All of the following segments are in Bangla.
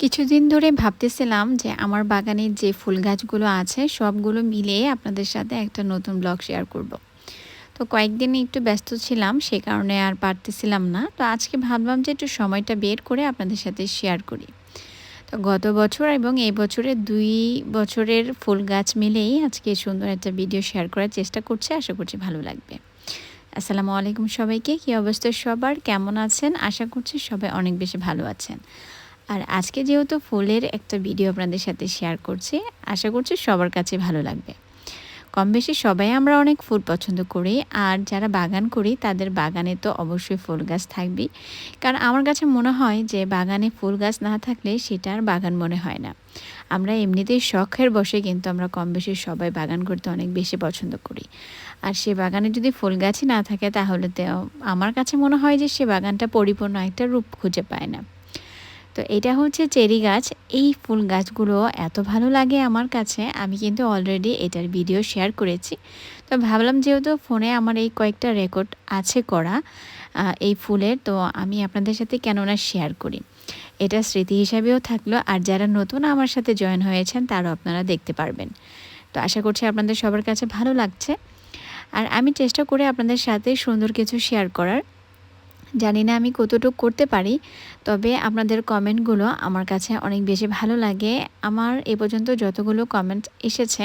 কিছুদিন ধরে ভাবতেছিলাম যে আমার বাগানের যে ফুল গাছগুলো আছে, সবগুলো মিলিয়ে আপনাদের সাথে একটা নতুন ব্লগ শেয়ার করব। তো কয়েকদিন একটু ব্যস্ত ছিলাম, সে কারণে আর পারতেছিলাম না। তো আজকে ভাবলাম যে একটু সময়টা বের করে আপনাদের সাথে শেয়ার করি। তো গত বছর এবং এই বছরের দুই বছরের ফুল গাছ মিলেই আজকে সুন্দর একটা ভিডিও শেয়ার করার চেষ্টা করছি। আশা করছি ভালো লাগবে। আসসালামু আলাইকুম সবাইকে। কী অবস্থা সবার? কেমন আছেন? আশা করছি সবাই অনেক বেশি ভালো আছেন। আর আজকে যেহেতু ফুলের একটা ভিডিও আপনাদের সাথে শেয়ার করছি, আশা করছি সবার কাছে ভালো লাগবে। কম বেশি সবাই আমরা অনেক ফুল পছন্দ করি, আর যারা বাগান করি, তাদের বাগানে তো অবশ্যই ফুল গাছ থাকবেই। কারণ আমার কাছে মনে হয় যে, বাগানে ফুল গাছ না থাকলে সেটা আর বাগান মনে হয় না। আমরা এমনিতেই শখের বসে কিন্তু আমরা কম বেশি সবাই বাগান করতে অনেক বেশি পছন্দ করি। আর সে বাগানে যদি ফুল গাছই না থাকে, তাহলে তো আমার কাছে মনে হয় যে, সে বাগানটা পরিপূর্ণ একটা রূপ খুঁজে পায় না। তো এটা হচ্ছে চেরি গাছ। এই ফুল গাছগুলো এত ভালো লাগে আমার কাছে, আমি কিন্তু অলরেডি এটার ভিডিও শেয়ার করেছি। তো ভাবলাম যেহেতু ফোনে আমার এই কয়েকটা রেকর্ড আছে করা এই ফুলের, তো আমি আপনাদের সাথে কেননা শেয়ার করি। এটা স্মৃতি হিসাবেও থাকল, আর যারা নতুন আমার সাথে জয়েন হয়েছেন, তারও আপনারা দেখতে পারবেন। তো আশা করছি আপনাদের সবার কাছে ভালো লাগছে। আর আমি চেষ্টা করে আপনাদের সাথে সুন্দর কিছু শেয়ার করার। জানি না আমি কতটুকু করতে পারি, তবে আপনাদের কমেন্টগুলো আমার কাছে অনেক বেশি ভালো লাগে। আমার এ পর্যন্ত যতগুলো কমেন্ট এসেছে,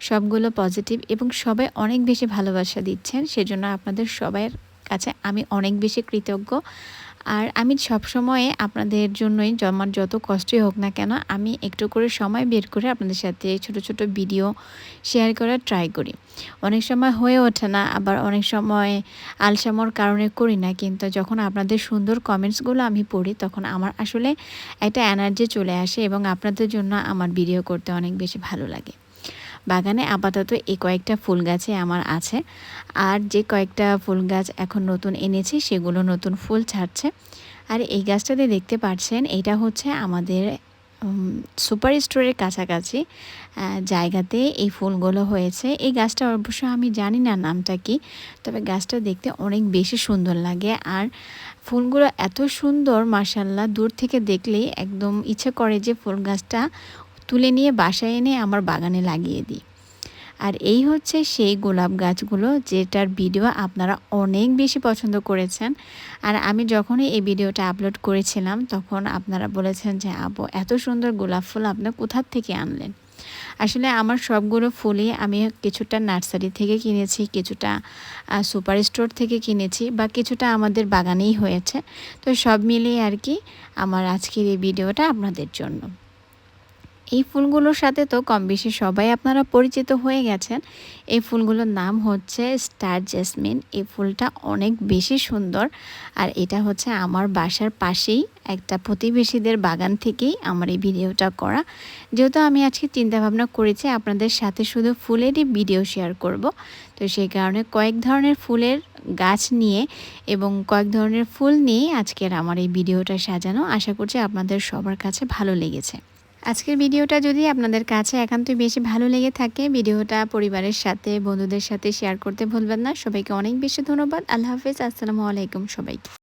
সবগুলো পজিটিভ এবং সবাই অনেক বেশি ভালোবাসা দিচ্ছেন, সেজন্য আপনাদের সবাইয়ের কাছে আমি অনেক বেশি কৃতজ্ঞ। আর আমি সব সময়ে আপনাদের জন্যই আমার যত কষ্টই হোক না কেন, আমি একটু করে সময় বের করে আপনাদের সাথে ছোট ছোট ভিডিও শেয়ার করার ট্রাই করি। অনেক সময় হয়ে ওঠে না, আবার অনেক সময় আলসামর কারণে করি না, কিন্তু যখন আপনাদের সুন্দর কমেন্টসগুলো আমি পড়ি, তখন আমার আসলে একটা এনার্জি চলে আসে এবং আপনাদের জন্য আমার ভিডিও করতে অনেক বেশি ভালো লাগে। বাগানে আপাতত এই কয়েকটা ফুল গাছে আমার আছে। আর যে কয়েকটা ফুল গাছ এখন নতুন এনেছি, সেগুলো নতুন ফুল ছাড়ছে। আর এই গাছটাতে দেখতে পাচ্ছেন, এটা হচ্ছে আমাদের সুপার স্টোরের কাছাকাছি জায়গাতে এই ফুলগুলো হয়েছে। এই গাছটা অবশ্য আমি জানি না নামটা কি, তবে গাছটা দেখতে অনেক বেশি সুন্দর লাগে। আর ফুলগুলো এত সুন্দর মার্শাল্লাহ দূর থেকে দেখলেই একদম ইচ্ছে করে যে ফুল গাছটা তুলে নিয়ে বাসায় এনে আমার বাগানে লাগিয়ে দিই। আর এই হচ্ছে সেই গোলাপ গাছগুলো যেটার ভিডিও আপনারা অনেক বেশি পছন্দ করেছেন। আর আমি যখনই এই ভিডিওটা আপলোড করেছিলাম তখন আপনারা বলেছেন যে, আবু, এত সুন্দর গোলাপ ফুল আপনার কোথার থেকে আনলেন? আসলে আমার সবগুলো ফুলই আমি কিছুটা নার্সারি থেকে কিনেছি, কিছুটা সুপার স্টোর থেকে কিনেছি বা কিছুটা আমাদের বাগানেই হয়েছে। তো সব মিলিয়ে আর কি আমার আজকের এই ভিডিওটা আপনাদের জন্য। এই ফুলগুলোর সাথে তো কম বেশি সবাই আপনারা পরিচিত হয়ে গেছেন। এই ফুলগুলোর নাম হচ্ছে স্টার জেসমিন। এই ফুলটা অনেক বেশি সুন্দর। আর এটা হচ্ছে আমার বাসার পাশেই একটা প্রতিবেশীদের বাগান থেকেই আমার এই ভিডিওটা করা। যেহেতু আমি আজকে চিন্তাভাবনা করেছি আপনাদের সাথে শুধু ফুলেরই ভিডিও শেয়ার করব। তো সেই কারণে কয়েক ধরনের ফুলের গাছ নিয়ে এবং কয়েক ধরনের ফুল নিয়ে আজকের আমার এই ভিডিওটা সাজানো। আশা করছি আপনাদের সবার কাছে ভালো লেগেছে। আজকের ভিডিওটা যদি আপনাদের কাছে একান্তই বেশি ভালো লেগে থাকে, ভিডিওটা পরিবারের সাথে, বন্ধুদের সাথে শেয়ার করতে ভুলবেন না। সবাইকে অনেক বেশি ধন্যবাদ। আল্লাহ হাফিজ। আসসালামু আলাইকুম সবাইকে।